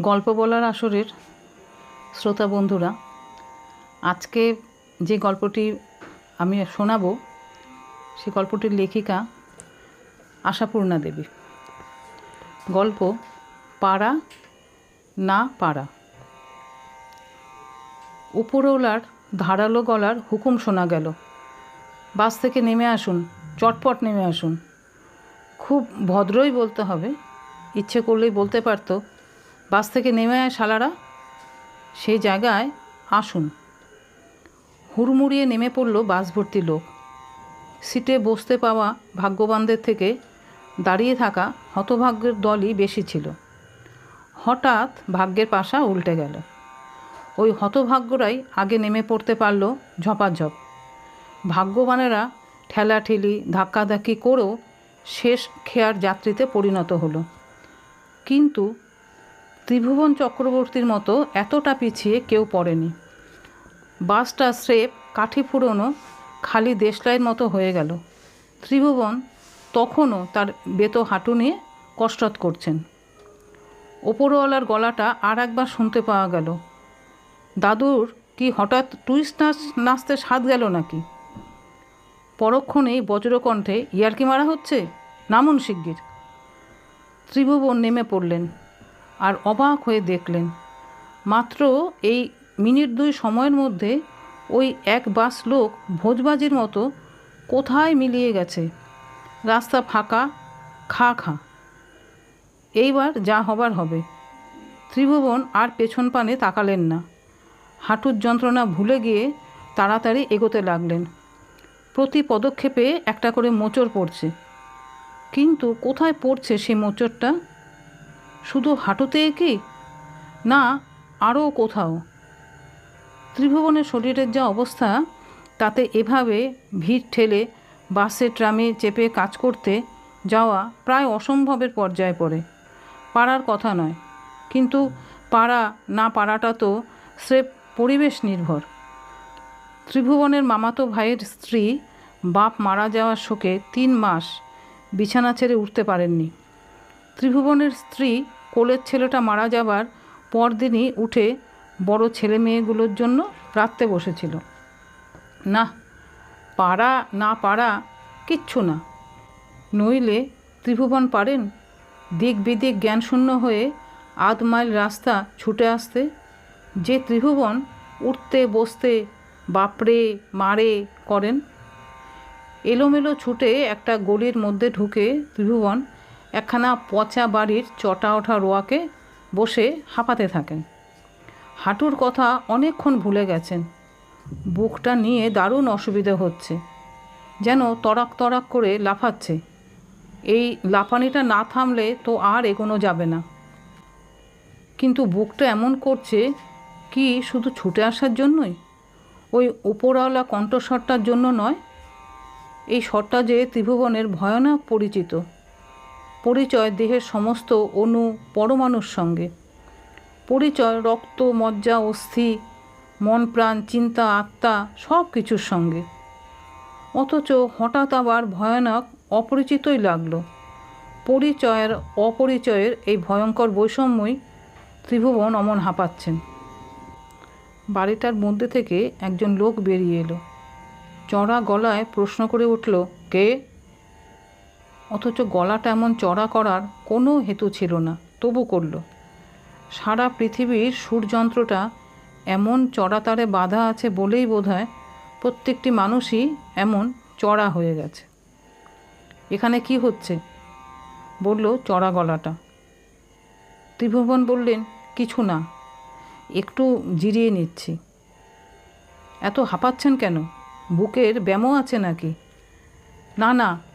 গল্প বলার আসরের শ্রোতা বন্ধুরা, আজকে যে গল্পটি আমি শোনাবো সেই গল্পটির লেখিকা আশাপূর্ণা দেবী। গল্প, পাড়া না পাড়া। উপরওলার ধারালো গলার হুকুম শোনা গেল। বাস থেকে নেমে আসুন, চটপট নেমে আসুন। খুব ভদ্রই বলতে হবে, ইচ্ছে করলেই বলতে পারতো বাস থেকে নেমে আয় শালারা। সেই জায়গায় আসুন। হুড়মুড়িয়ে নেমে পড়ল বাস ভর্তি লোক। সিটে বসতে পাওয়া ভাগ্যবানদের থেকে দাঁড়িয়ে থাকা হতভাগ্যের দলই বেশি ছিল। হঠাৎ ভাগ্যের পাশা উল্টে গেল। ওই হতভাগ্যরাই আগে নেমে পড়তে পারল ঝপাঝপ। ভাগ্যবানেরা ঠেলাঠেলি, ধাক্কাধাক্কি করেও শেষ খেয়ার যাত্রীতে পরিণত হলো। কিন্তু ত্রিভুবন চক্রবর্তীর মতো এতটা পিছিয়ে কেউ পড়েনি। বাসটা স্রেপ কাঠি ফুরোনো খালি দেশলাইয়ের মতো হয়ে গেল। ত্রিভুবন তখনও তার বেতো হাঁটু নিয়ে কষ্টত করছেন। ওপরওয়ালার গলাটা আর একবার শুনতে পাওয়া গেল। দাদুর কি হঠাৎ টুইস্ট নাচ নাচতে স্বাদ গেল নাকি? পরক্ষণেই বজ্রকণ্ঠে ইয়ার্কি মারা হচ্ছে? নামুন শিগগির। ত্রিভুবন নেমে পড়লেন। আর অবাক হয়ে দেখলেন। মাত্র এই মিনিট দুই সময়ের মধ্যে ওই এক বাস লোক ভোজবাজির মতো কোথায় মিলিয়ে গেছে? রাস্তা ফাঁকা, খা খা। এইবার যা হবার হবে। ত্রিভুবন আর পেছন পানে তাকালেন না। হাঁটুর যন্ত্রণা ভুলে গিয়ে তাড়াতাড়ি এগোতে লাগলেন। প্রতি পদক্ষেপে একটা করে মোচড় পড়ছে। কিন্তু কোথায় পড়ছে সেই মোচড়টা? শুধু হাঁটুতে কি? না আরও কোথাও। ত্রিভুবনের শরীরের যা অবস্থা, তাতে এভাবে ভিড় ঠেলে বাসে, ট্রামে চেপে কাজ করতে যাওয়া প্রায় অসম্ভবের পর্যায়ে পড়ে। পারার কথা নয়, কিন্তু পাড়া না পাড়াটা তো স্রেফ পরিবেশ নির্ভর। ত্রিভুবনের মামাতো ভাইয়ের স্ত্রী বাপ মারা যাওয়ার শোকে তিন মাস বিছানা ছেড়ে উঠতে পারেননি। ত্রিভুবনের স্ত্রী কোলের ছেলেটা মারা যাবার পরদিনই উঠে বড় ছেলে মেয়েগুলোর জন্য রাখতে বসেছিল। না, পাড়া না পাড়া কিচ্ছু না। নইলে ত্রিভুবন পারেন দিক বিদিক জ্ঞানশূন্য হয়ে আধ মাইল রাস্তা ছুটে আসতে। যে ত্রিভুবন উঠতে, বসতে বাপরে মারে করেন, এলোমেলো ছুটে একটা গলির মধ্যে ঢুকে ত্রিভুবন একখানা পচা বাড়ির চটা ওঠা রোয়াকে বসে হাঁপাতে থাকেন। হাঁটুর কথা অনেকক্ষণ ভুলে গেছেন। বুকটা নিয়ে দারুণ অসুবিধে হচ্ছে। যেন তরাক তরাক করে লাফাচ্ছে। এই লাফানিটা না থামলে তো আর এগোনো যাবে না। কিন্তু বুকটা এমন করছে কি শুধু ছুটে আসার জন্যই? ওই উপরওয়ালা কণ্ঠস্বরটার জন্য নয়? এই স্বরটা যে ত্রিভুবনের ভয়ানক পরিচিত। পরিচয় দেহের সমস্ত অণু পরমাণুর সঙ্গে। পরিচয়, রক্ত, মজ্জা, অস্থি, মন, প্রাণ, চিন্তা, আত্মা সব কিছুর সঙ্গে। অথচ হঠাৎ আবার ভয়ানক অপরিচিতই লাগল। পরিচয়ের অপরিচয়ের এই ভয়ঙ্কর বৈষম্যই ত্রিভুবন অমন হাঁপাচ্ছেন। বাড়িটার মধ্যে থেকে একজন লোক বেরিয়ে এলো। চড়া গলায় প্রশ্ন করে উঠল, কে? অথচ গলাটা এমন চড়া করার কোনো হেতু ছিল না, তবু করল। সারা পৃথিবীর সুরযন্ত্রটা এমন চড়াতারে বাধা আছে বলেই বোধহয় প্রত্যেকটি মানুষই এমন চড়া হয়ে গেছে। এখানে কি হচ্ছে? বলল চড়া গলাটা। ত্রিভুবন বললেন, কিছু না, একটু জিরিয়ে নিচ্ছি। এত হাঁপাচ্ছেন কেন? বুকের ব্যামো আছে নাকি? না না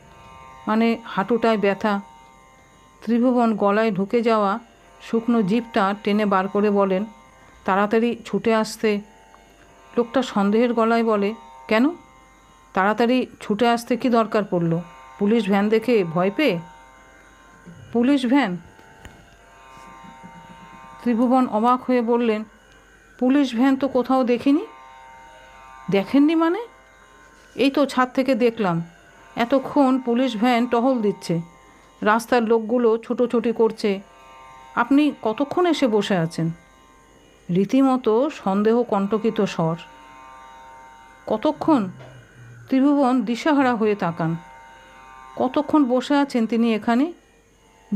মানে হাঁটুটায় ব্যথা। ত্রিভুবন গলায় ঢুকে যাওয়া শুকনো জিপটা টেনে বার করে বলেন, তাড়াতাড়ি ছুটে আসতে। লোকটা সন্দেহের গলায় বলে, কেন? তাড়াতাড়ি ছুটে আসতে কি দরকার পড়ল? পুলিশ ভ্যান দেখে ভয় পেয়ে? Police van? ত্রিভুবন অবাক হয়ে বললেন, পুলিশ ভ্যান তো কোথাও দেখিনি? দেখেননি মানে? এই তো ছাদ থেকে দেখলাম। এতক্ষণ পুলিশ ভ্যান টহল দিচ্ছে। রাস্তার লোকগুলো ছুটোছুটি করছে। আপনি কতক্ষণ এসে বসে আছেন? রীতিমতো সন্দেহ কণ্টকিত স্বর। কতক্ষণ? ত্রিভুবন দিশাহারা হয়ে তাকান। কতক্ষণ বসে আছেন তিনি এখানে?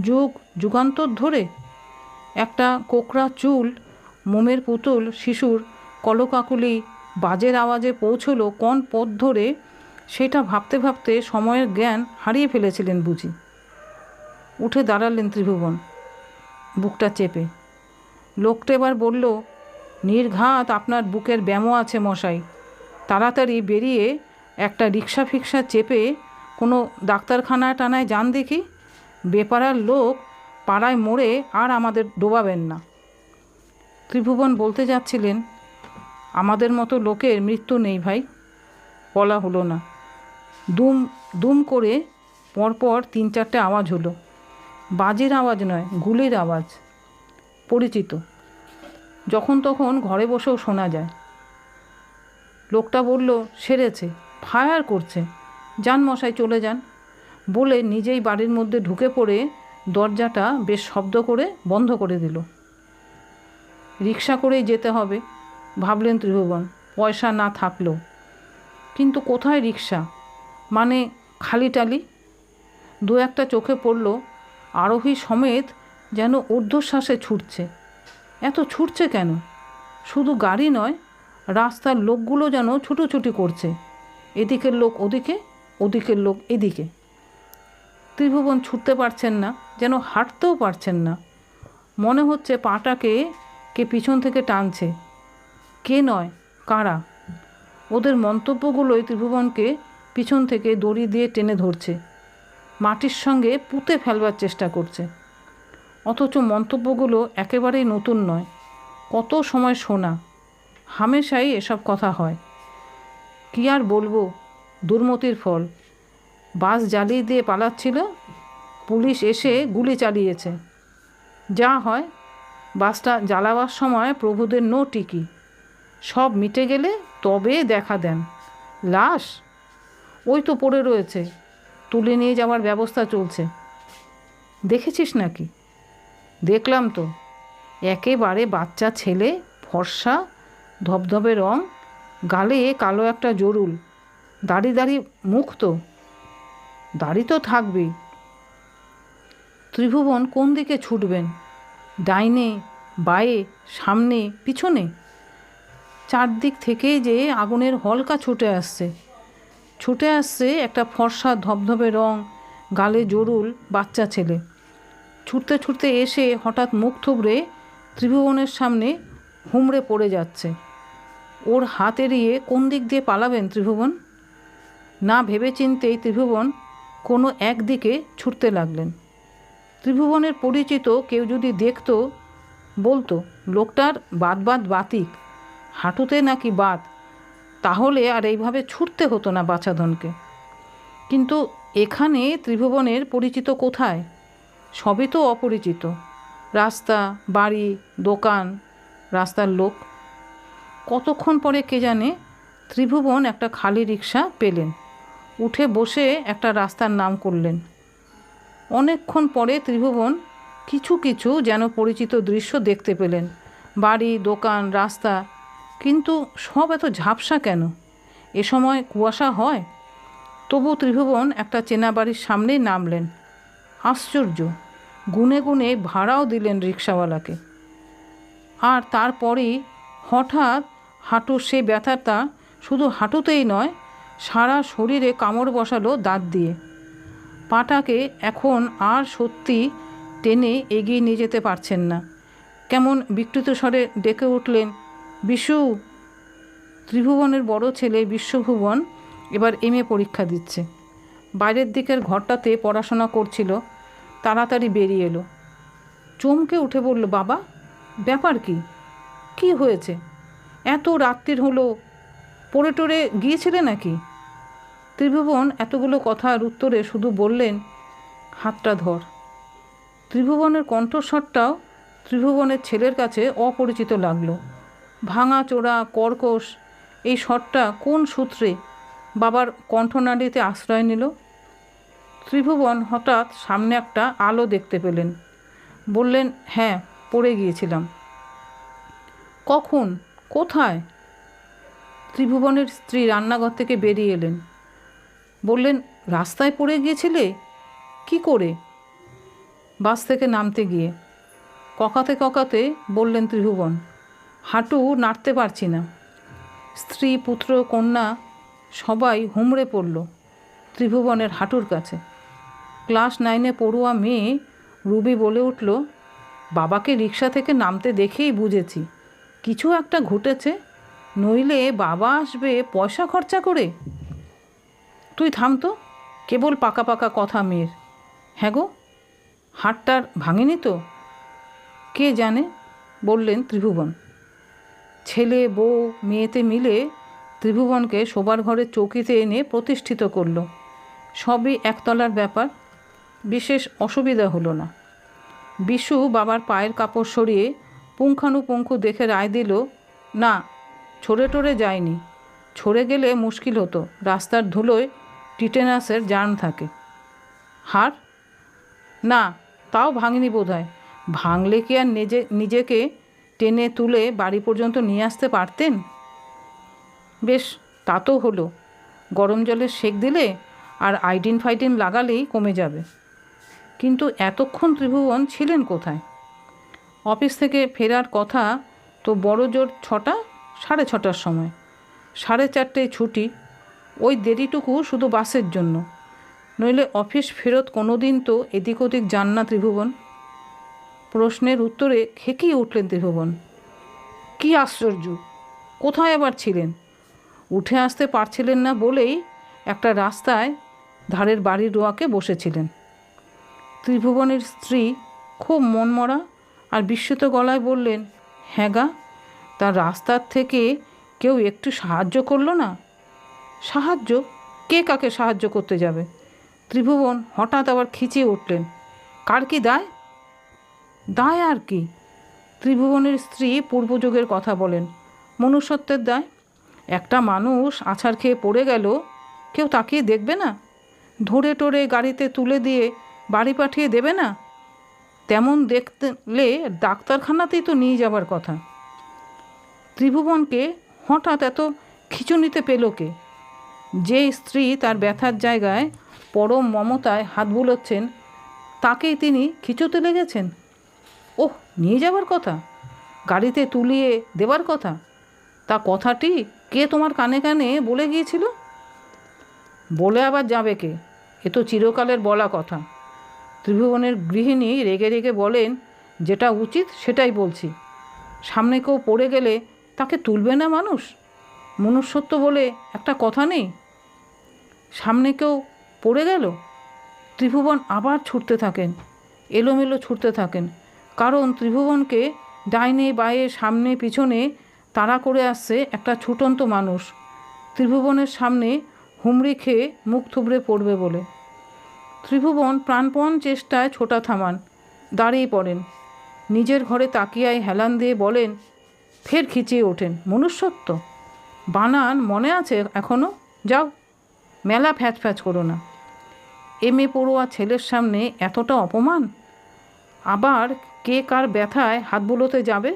যুগ, যুগান্তর ধরে? একটা কোকরা চুল, মোমের পুতুল, শিশুর কলকাকুলি, বাজের আওয়াজে পৌঁছলো কোন পথ ধরে? সেটা ভাবতে ভাবতে সময়ের জ্ঞান হারিয়ে ফেলেছিলেন বুঝি। উঠে দাঁড়ালেন ত্রিভুবন। বুকটা চেপে। লোকটা এবার বলল, নির্ঘাত আপনার বুকের ব্যামো আছে মশাই। তাড়াতাড়ি বেরিয়ে একটা রিক্সা ফিক্সা চেপে কোনো ডাক্তারখানায় টানায় যান দেখি। বেপারার লোক পাড়ায় মোড়ে আর আমাদের ডোবাবেন না। ত্রিভুবন বলতে যাচ্ছিলেন, আমাদের মতো লোকের মৃত্যু নেই ভাই। বলা হলো না। দুম দুম করে পরপর তিন চারটে আওয়াজ হলো। বাজের আওয়াজ নয়, গুলির আওয়াজ। পরিচিত। যখন তখন ঘরে বসেও শোনা যায়। লোকটা বলল, সেরেছে, ফায়ার করছে। যান মশাই, চলে যান। বলে নিজেই বাড়ির মধ্যে ঢুকে পড়ে দরজাটা বেশ শব্দ করে বন্ধ করে দিল। রিক্সা করেই যেতে হবে, ভাবলেন ত্রিভুবন। পয়সা না থাকলেও। কিন্তু কোথায় রিক্সা? মানে খালি টালি। দু একটা চোখে পড়ল, আরোহী সমেত যেন ঊর্ধ্বশ্বাসে ছুটছে। এত ছুটছে কেন? শুধু গাড়ি নয়, রাস্তার লোকগুলো যেন ছুটোছুটি করছে। এদিকের লোক ওদিকে, ওদিকের লোক এদিকে। ত্রিভুবন ছুটতে পারছেন না, যেন হাঁটতেও পারছেন না। মনে হচ্ছে পাটাকে কে পিছন থেকে টানছে। কে নয়, কারা? ওদের মন্তব্যগুলোই ত্রিভুবনকে পিছন থেকে দড়ি দিয়ে টেনে ধরছে। মাটির সঙ্গে পুঁতে ফেলবার চেষ্টা করছে। অথচ মন্তব্যগুলো একেবারেই নতুন নয়। কত সময় শোনা। হামেশাই এসব কথা হয়। কী আর বলব? দুর্মতির ফল। বাস জ্বালিয়ে দিয়ে পালাচ্ছিল। পুলিশ এসে গুলি চালিয়েছে। যা হয়, বাসটা জ্বালাবার সময় প্রভুদের নো টিকি। সব মিটে গেলে তবে দেখা দেন। লাশ! ওই তো পড়ে রয়েছে। তুলে নিয়ে যাওয়ার ব্যবস্থা চলছে। দেখেছিস নাকি? দেখলাম তো। একেবারে বাচ্চা ছেলে, ফর্সা, ধবধবে রং, গালে কালো একটা জরুল। দাড়ি দাড়ি মুখ তো। দাড়ি তো থাকবেই ত্রিভুবন কোন দিকে ছুটবেন? ডাইনে, বায়ে, সামনে, পিছনে? চারদিক থেকেই যে আগুনের হলকা ছুটে আসছে। ছুটে আসছে একটা ফর্সা ধবধবে রং, গালে জরুল বাচ্চা ছেলে। ছুটতে ছুটতে এসে হঠাৎ মুখ থুবড়ে ত্রিভুবনের সামনে হুমড়ে পড়ে যাচ্ছে। ওর হাত এড়িয়ে কোন দিক দিয়ে পালাবেন ত্রিভুবন? না ভেবে চিনতেই ত্রিভুবন কোনো একদিকে ছুটতে লাগলেন। ত্রিভুবনের পরিচিত কেউ যদি দেখত, বলতো, লোকটার বাদ বাদ বাতিক, হাঁটুতে নাকি বাদ তাহলে আর এইভাবে ছুটতে হতো না বাছাধনকে কিন্তু এখানে ত্রিভুবনের পরিচিত কোথায়? সবই তো অপরিচিত। রাস্তা, বাড়ি, দোকান, রাস্তার লোক। কতক্ষণ পরে কে জানে ত্রিভুবন একটা খালি রিক্সা পেলেন। উঠে বসে একটা রাস্তার নাম করলেন। অনেকক্ষণ পরে ত্রিভুবন কিছু কিছু যেন পরিচিত দৃশ্য দেখতে পেলেন। বাড়ি, দোকান, রাস্তা কিন্তু সব এত ঝাপসা কেন? এ সময় কুয়াশা হয়? তবু ত্রিভুবন একটা চেনা বাড়ির সামনেই নামলেন। আশ্চর্য, গুনে গুনে ভাড়াও দিলেন রিক্সাওয়ালাকে। আর তারপরেই হঠাৎ হাঁটুর সেই ব্যথাটা শুধু হাঁটুতেই নয়, সারা শরীরে কামড় বসালো দাঁত দিয়ে। পাটাকে এখন আর সত্যি টেনে এগিয়ে নিয়ে যেতে পারছেন না। কেমন বিকৃত স্বরে ডেকে উঠলেন বিশু ত্রিভুবনের বড় ছেলে বিশ্বভুবন এবার এম এ পরীক্ষা দিচ্ছে। বাইরের দিকের ঘরটাতে পড়াশোনা করছিল, তাড়াতাড়ি বেরিয়ে এলো। চমকে উঠে বলল, বাবা, ব্যাপার কি? কি হয়েছে? এত রাত্রির হলো, পড়ে টরে গিয়েছিলে নাকি? ত্রিভুবন এতগুলো কথার উত্তরে শুধু বললেন, হাতটা ধর। ত্রিভুবনের কণ্ঠস্বরটাও ত্রিভুবনের ছেলের কাছে অপরিচিত লাগল। ভাঙা চোরা কর্কশ, এই স্বরটা কোন সূত্রে বাবার কণ্ঠনালীতে আশ্রয় নিল? ত্রিভুবন হঠাৎ সামনে একটা আলো দেখতে পেলেন। বললেন হ্যাঁ পড়ে গিয়েছিলাম। কখন? কোথায়? ত্রিভুবনের স্ত্রী রান্নাঘর থেকে বেরিয়ে এলেন। বললেন, রাস্তায় পড়ে গিয়েছিলে? কি করে? বাস থেকে নামতে গিয়ে। ককাতে ককাতে বললেন ত্রিভুবন হাঁটু নাড়তে পারছি না। স্ত্রী, পুত্র, কন্যা সবাই হুমড়ে পড়ল ত্রিভুবনের হাঁটুর কাছে। ক্লাস নাইনে পড়ুয়া মেয়ে রুবি বলে উঠল, বাবাকে রিক্সা থেকে নামতে দেখেই বুঝেছি। কিছু একটা ঘটেছে, নইলে বাবা আসবে পয়সা খরচা করে। তুই থাম তো, কেবল পাকা পাকা কথা মেয়ের। হ্যাঁ গো হাটটার ভাঙেনি তো? কে জানে? বললেন ত্রিভুবন। ছেলে, বউ, মেয়েতে মিলে ত্রিভুবনকে শোবার ঘরের চৌকিতে এনে প্রতিষ্ঠিত করল। সবই একতলার ব্যাপার, বিশেষ অসুবিধা হলো না। বিশু বাবার পায়ের কাপড় সরিয়ে পুঙ্খানুপুঙ্খ দেখে রায় দিল, না, ছড়ে টরে যায়নি। ছড়ে গেলে মুশকিল হতো, রাস্তার ধুলোয় টিটেনাসের জার্ম থাকে। হার? না, তাও ভাঙনি বোধ হয় ভাঙলে কি আর নিজে, নিজেকে টেনে তুলে বাড়ি পর্যন্ত নিয়ে আসতে পারতেন? বেশ, তা তো হলো। গরম জলের সেক দিলে আর আইডিন ফাইডিন লাগালেই কমে যাবে। কিন্তু এতক্ষণ ত্রিভুবন ছিলেন কোথায়? অফিস থেকে ফেরার কথা তো বড় জোর ছটা, সাড়ে ছটার সময়। সাড়ে চারটেয় ছুটি। ওই দেরিটুকু শুধু বাসের জন্য। নইলে অফিস ফেরত কোনো দিন তো এদিক ওদিক যান না ত্রিভুবন। প্রশ্নের উত্তরে খেকিয়ে উঠলেন ত্রিভুবন। কী আশ্চর্য! কোথায় আবার ছিলেন? উঠে আসতে পারছিলেন না বলেই একটা রাস্তায় ধারের বাড়ির রোয়াকে বসেছিলেন। ত্রিভুবনের স্ত্রী খুব মনমরা আর বিস্মিত গলায় বললেন হ্যাঁ গা তার রাস্তার থেকে কেউ একটু সাহায্য করল না? সাহায্য? কে কাকে সাহায্য করতে যাবে? ত্রিভুবন হঠাৎ আবার খিচিয়ে উঠলেন, কার কি দায়? দায় আর কি? ত্রিভুবনের স্ত্রী পূর্বযুগের কথা বলেন। মনুষ্যত্বের দায়? একটা মানুষ আছাড় খেয়ে পড়ে গেল, কেউ তাকিয়ে দেখবে না? ধরে টরে গাড়িতে তুলে দিয়ে বাড়ি পাঠিয়ে দেবে না? তেমন দেখলে ডাক্তারখানাতেই তো নিয়ে যাবার কথা। ত্রিভুবনকে হঠাৎ এত খিচুনিতে পেল কে? যে স্ত্রী তার ব্যথার জায়গায় পরম মমতায় হাত বুলোচ্ছেন, তাকেই তিনি খিচুতে লেগেছেন? ওহ, নিয়ে যাবার কথা? গাড়িতে তুলিয়ে দেবার কথা? তা কথাটি কে তোমার কানে কানে বলে গিয়েছিল? বলে আবার যাবে কে? এ তো চিরকালের বলা কথা। ত্রিভুবনের গৃহিণী রেগে রেগে বলেন, যেটা উচিত সেটাই বলছি। সামনে কেউ পড়ে গেলে তাকে তুলবে না মানুষ? মনুষ্যত্ব বলে একটা কথা নেই? সামনে কেউ পড়ে গেল? ত্রিভুবন আবার ছুটতে থাকেন, এলোমেলো ছুটতে থাকেন। কারণ ত্রিভুবনকে ডাইনে, বায়ে, সামনে, পিছনে তাড়া করে আসছে একটা ছুটন্ত মানুষ। ত্রিভুবনের সামনে হুমড়ি খেয়ে মুখ থুবড়ে পড়বে বলে। ত্রিভুবন প্রাণপণ চেষ্টায় ছোটা থামান, দাঁড়িয়ে পড়েন। নিজের ঘরে তাকিয়ায় হেলান দিয়ে বলেন, ফের খিচিয়ে ওঠেন, মনুষ্যত্ব। বানান মনে আছে এখনও যাও, মেলা ফ্যাচ ফ্যাচ করো না। এম এ পড়ুয়া ছেলের সামনে এতটা অপমান? আবার কে কার ব্যথায় হাত বুলোতে যাবে?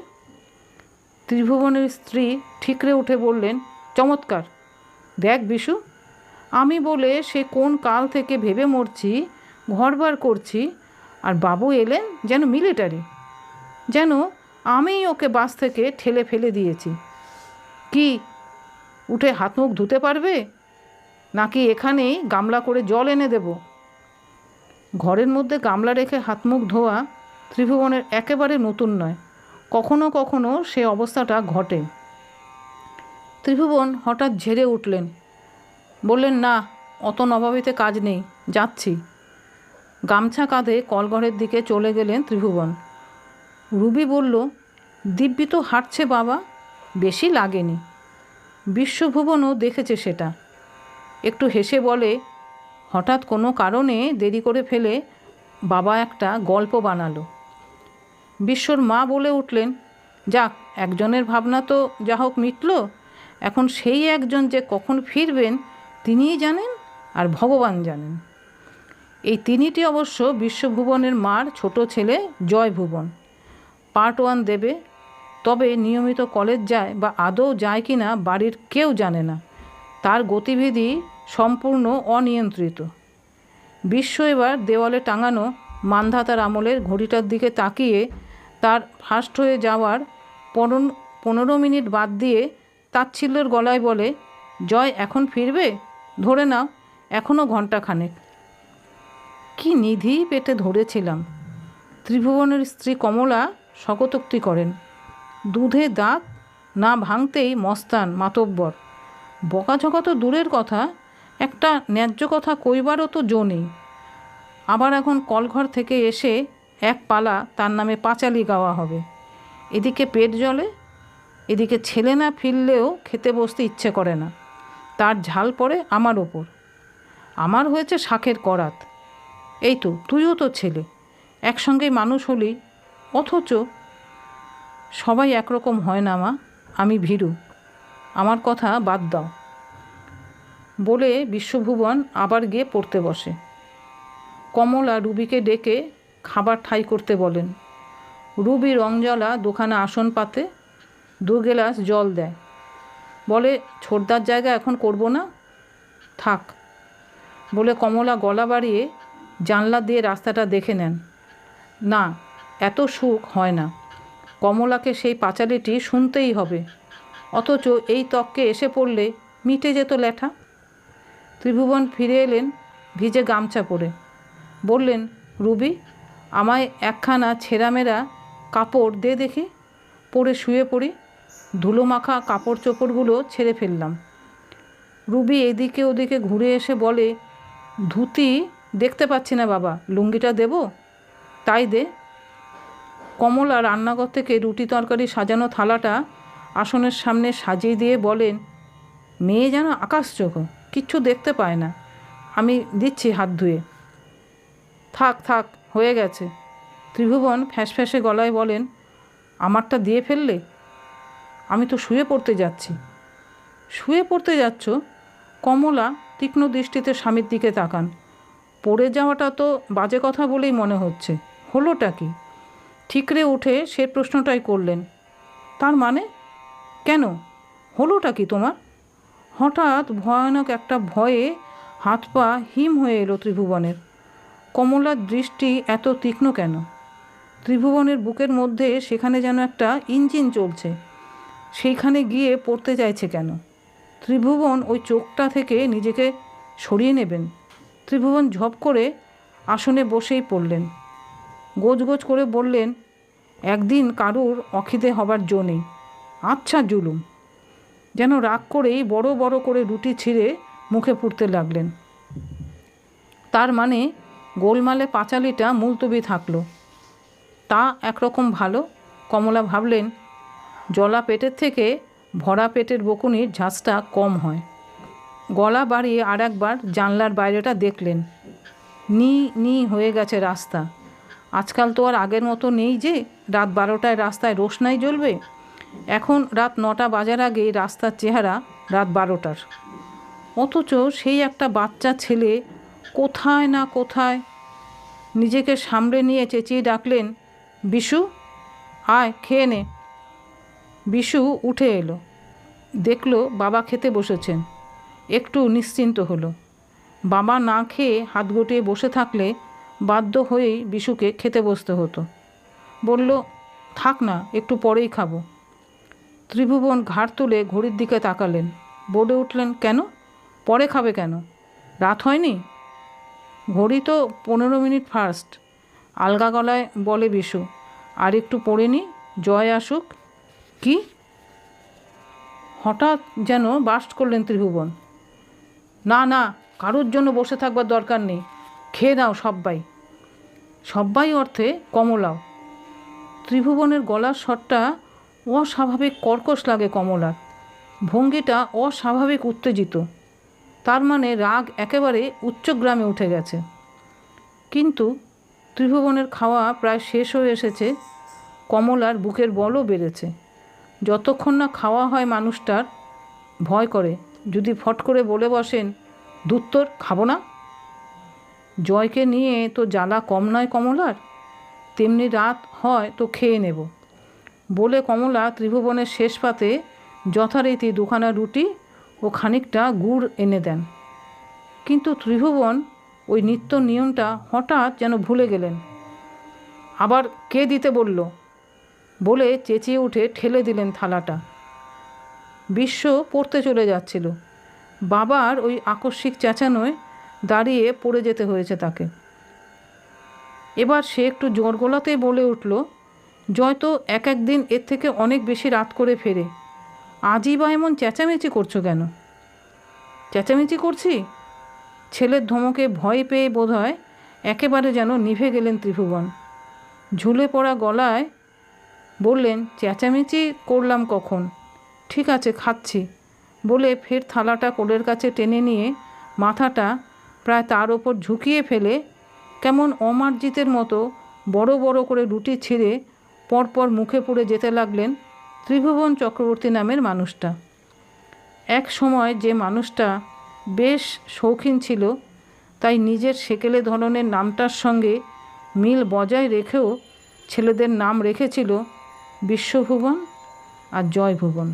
ত্রিভুবনের স্ত্রী ঠিকরে উঠে বললেন, চমৎকার। দেখ বিশু, আমি বলে সে কোন কাল থেকে ভেবে মরছি ঘরবার করছি, আর বাবু এলেন যেন মিলিটারি, যেন আমিই ওকে বাস থেকে ঠেলে ফেলে দিয়েছি। কি, উঠে হাত মুখ ধুতে পারবে? নাকি এখানেই গামলা করে জল এনে দেব? ঘরের মধ্যে গামলা রেখে হাত মুখ ধোয়া ত্রিভুবনের একেবারে নতুন নয়। কখনো কখনো সে অবস্থাটা ঘটে। ত্রিভুবন হঠাৎ ঝেড়ে উঠলেন। বললেন, না, অত নবাবিতে কাজ নেই, যাচ্ছি। গামছা কাঁধে কলঘরের দিকে চলে গেলেন ত্রিভুবন। রুবি বলল, দিব্যি তো হাঁটছে বাবা, বেশি লাগেনি। বিশ্বভুবনও দেখেছে সেটা। একটু হেসে বলে, হঠাৎ কোনো কারণে দেরি করে ফেলে বাবা একটা গল্প বানালো। বিশ্বর মা বলে উঠলেন, যাক, একজনের ভাবনা তো যা হোক মিটল, এখন সেই একজন যে কখন ফিরবেন তিনিই জানেন আর ভগবান জানেন। এই তিনিটি অবশ্য বিশ্বভুবনের মার ছোট ছেলে জয় ভুবন পার্ট ওয়ান দেবে, তবে নিয়মিত কলেজ যায় বা আদৌ যায় কি না বাড়ির কেউ জানে না। তার গতিবিধি সম্পূর্ণ অনিয়ন্ত্রিত। বিশ্ব এবার দেওয়ালে টাঙানো মান্ধাতার আমলের ঘড়িটার দিকে তাকিয়ে তার ফার্স্ট হয়ে যাওয়ার পনেরো পনেরো মিনিট বাদ দিয়ে তাচ্ছিল্যের গলায় বলে, জয় এখন ফিরবে? ধরে নাও এখনও ঘণ্টাখানেক। কি নিধি পেটে ধরেছিলাম। ত্রিভুবনের স্ত্রী কমলা শকতোক্তি করেন, দুধে দাঁত না ভাঙতেই মস্তান, মাতব্বর। বকাঝকা তো দূরের কথা, একটা ন্যায্য কথা কইবারও তো জো নেই। আবার এখন কলঘর থেকে এসে এক পালা তার নামে পাঁচালি গাওয়া হবে। এদিকে পেট জ্বলে, এদিকে ছেলে না ফিরলেও খেতে বসতে ইচ্ছে করে না। তার ঝাল পড়ে আমার ওপর। আমার হয়েছে শাখের করাত। এই তো, তুইও তো ছেলে। একসঙ্গে মানুষ হলি। অথচ সবাই একরকম হয় না মা, আমি ভীরু। আমার কথা বাদ দাও। বলে বিশ্বভুবন আবার গিয়ে পড়তে বসে। কমলা রুবিকে ডেকে খাবার ঠাই করতে বলেন। রুবি রংজলা দোকানে আসন পাতে, দু গেলাস জল দেয়। বলে, ছোটদার জায়গা এখন করব না? থাক। বলে, কমলা গলা বাড়িয়ে জানলা দিয়ে রাস্তাটা দেখে নেন। না, এত সুখ হয় না। কমলাকে সেই পাঁচালিটি শুনতেই হবে। অথচ এই তককে এসে পড়লে মিটে যেত ল্যাঠা ত্রিভুবন ফিরে এলেন ভিজে গামছা পরে। বললেন, রুবি আমায় একখানা ছেঁড়ামেরা কাপড় দে দেখি। পরে শুয়ে পড়ি। ধুলো মাখা কাপড় চোপড়গুলো ছেড়ে ফেললাম। রুবি এদিকে ওদিকে ঘুরে এসে বলে, ধুতি দেখতে পাচ্ছি না বাবা, লুঙ্গিটা দেব? তাই দে। কমলা রান্নাঘর থেকে রুটি তরকারি সাজানো থালাটা আসনের সামনে সাজিয়ে দিয়ে বলেন, মেয়ে যেন আকাশ চোখ, কিচ্ছু দেখতে পায় না। আমি দিচ্ছি হাত ধুয়ে। থাক থাক হয়ে গেছে। ত্রিভুবন ফ্যাঁসে গলায় বলেন, আমারটা দিয়ে ফেললে? আমি তো শুয়ে পড়তে যাচ্ছি। শুয়ে পড়তে যাচ্ছ? কমলা তীক্ষ্ণ দৃষ্টিতে স্বামীর দিকে তাকান। পড়ে যাওয়াটা তো বাজে কথা বলেই মনে হচ্ছে। হলোটা কি? ঠিকরে উঠে সে প্রশ্নটাই করলেন, তার মানে? কেন? হলোটা কি তোমার? হঠাৎ ভয়ানক একটা ভয়ে হাত পা হিম হয়ে এলো ত্রিভুবনের। কমলার দৃষ্টি এত তীক্ষ্ণ কেন? ত্রিভুবনের বুকের মধ্যে সেখানে যেন একটা ইঞ্জিন চলছে। সেইখানে গিয়ে পড়তে চাইছে কেন? ত্রিভুবন ওই চোখটা থেকে নিজেকে সরিয়ে নেবেন। ত্রিভুবন ঝপ করে আসনে বসেই পড়লেন। গোজ গোজ করে বললেন, একদিন কারুর অখিদে হবার জো নেই। আচ্ছা জুলুম। যেন রাগ করেই বড় বড় করে রুটি ছিঁড়ে মুখে পুড়তে লাগলেন। তার মানে গোলমালে পাঁচালিটা মুলতবি থাকল। তা একরকম ভালো? কমলা ভাবলেন, জলা পেটের থেকে ভরা পেটের বকুনির ঝাঁজটা কম হয়। গলা বাড়িয়ে আর একবার জানলার বাইরেটা দেখলেন। নি নি হয়ে গেছে রাস্তা। আজকাল তো আর আগের মতো নেই যে, রাত বারোটায় রাস্তায় রোশনাই জ্বলবে। এখন রাত নটা বাজার আগেই রাস্তার চেহারা রাত বারোটার। অথচ সেই একটা বাচ্চা ছেলে কোথায় না কোথায় নিজেকে সামলে নিয়ে চেঁচিয়ে ডাকলেন, বিশু, আয়, খেয়ে নে। বিশু উঠে এলো, দেখল বাবা খেতে বসেছেন, একটু নিশ্চিন্ত হলো। বাবা না খেয়ে হাত গুটিয়ে বসে থাকলে বাধ্য হয়েই বিশুকে খেতে বসতে হতো। বলল, থাক না, একটু পরেই খাব। ত্রিভুবন ঘাড় তুলে ঘড়ির দিকে তাকালেন বোর্ডে উঠলেন, কেন? পরে খাবে কেন? রাত হয়নি? ঘড়ি তো পনেরো মিনিট ফার্স্ট আলগা গলায় বলে বিশু, আর একটু পড়ে নি, জয় আসুক। কি? হঠাৎ যেন বাস্ট করলেন ত্রিভুবন। না না, কারোর জন্য বসে থাকবার দরকার নেই। খেয়ে নাও সব্বাই। সব্বাই অর্থে কমলাও। ত্রিভুবনের গলার স্বরটা অস্বাভাবিক কর্কশ লাগে কমলার। ভঙ্গিটা অস্বাভাবিক উত্তেজিত। তার মানে রাগ একেবারে উচ্চগ্রামে উঠে গেছে। কিন্তু ত্রিভুবনের খাওয়া প্রায় শেষ হয়ে এসেছে, কমলার বুকের বলও বেড়েছে। যতক্ষণ না খাওয়া হয় মানুষটার, ভয় করে, যদি ফট করে বলে বসেন দুত্তর খাব না? জয়কে নিয়ে তো জ্বালা কম নয় কমলার, তেমনি রাত হয় তো খেয়ে নেব। বলে কমলা ত্রিভুবনের শেষ পাতে যথারীতি দুখানা রুটি ও খানিকটা গুড় এনে দেন। কিন্তু ত্রিভুবন ওই নিত্য নিয়মটা হঠাৎ যেন ভুলে গেলেন। আবার কে দিতে বলল? বলে চেঁচিয়ে উঠে ঠেলে দিলেন থালাটা। বিশ্ব পড়তে চলে যাচ্ছিল। বাবার ওই আকস্মিক চেঁচানোয় দাঁড়িয়ে পড়ে যেতে হয়েছে তাকে। এবার সে একটু জোর গলাতেই বলে উঠল, জয় তো এক এক দিন এর থেকে অনেক বেশি রাত করে ফেরে। আজই বা এমন চেঁচামেচি করছ কেন? চেঁচামেচি করছি? ছেলের ধমকে ভয় পেয়ে বোধহয় একেবারে যেন নিভে গেলেন ত্রিভুবন। ঝুলে পড়া গলায় বললেন, চেঁচামেচি করলাম কখন? ঠিক আছে, খাচ্ছি। বলে ফের থালাটা কোলের কাছে টেনে নিয়ে মাথাটা প্রায় তার ওপর ঝুঁকিয়ে ফেলে কেমন অমার্জিতের মতো বড় বড় করে রুটি ছিঁড়ে পরপর মুখে পুড়ে যেতে লাগলেন ত্রিভুবন চক্রবর্তী নামের মানুষটা। এক সময় যে মানুষটা বেশ শৌখিন ছিল, তাই নিজের সেকেলে ধরনের নামটার সঙ্গে মিল বজায় রেখেও ছেলেদের নাম রেখেছিল বিশ্বভুবন আর জয়ভুবন।